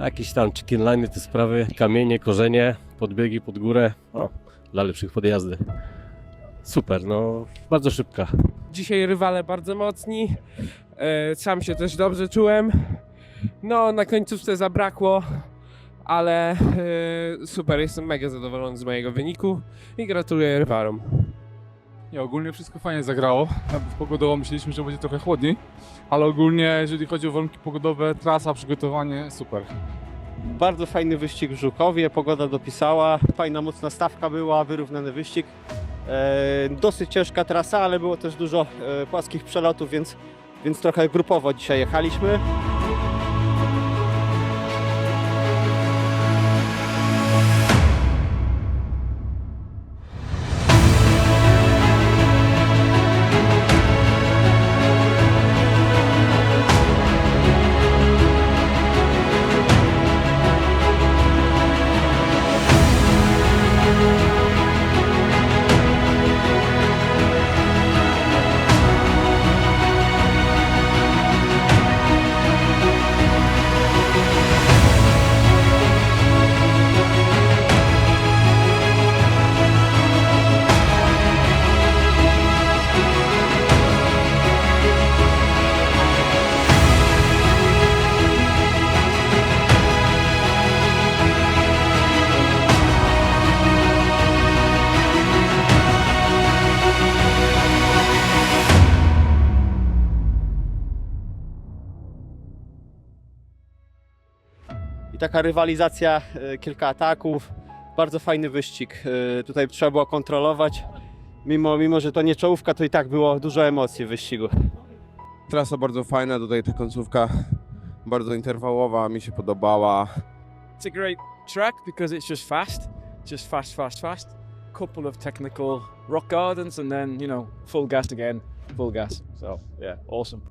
Jakieś tam chicken line, te sprawy, kamienie, korzenie, podbiegi pod górę. O, dla lepszych podjazdy. Super, no bardzo szybka. Dzisiaj rywale bardzo mocni. E, Sam się też dobrze czułem. No, na końcówce zabrakło, ale e, super, jestem mega zadowolony z mojego wyniku i gratuluję rywalom. Nie, ogólnie wszystko fajnie zagrało. Pogodowo myśleliśmy, że będzie trochę chłodniej, ale ogólnie jeżeli chodzi o warunki pogodowe, trasa, przygotowanie, super. Bardzo fajny wyścig w Żukowie, pogoda dopisała, fajna mocna stawka była, wyrównany wyścig. E, dosyć ciężka trasa, ale było też dużo e, płaskich przelotów, więc, więc trochę grupowo dzisiaj jechaliśmy. I taka rywalizacja, e, kilka ataków, bardzo fajny wyścig. E, Tutaj trzeba było kontrolować. Mimo, mimo, że to nie czołówka, to i tak było dużo emocji w wyścigu. Trasa bardzo fajna, tutaj ta końcówka bardzo interwałowa, mi się podobała. It's a great track because it's just fast, just fast, fast, fast. Couple of technical rock gardens and then, you know, full gas again, full gas. So, yeah, awesome.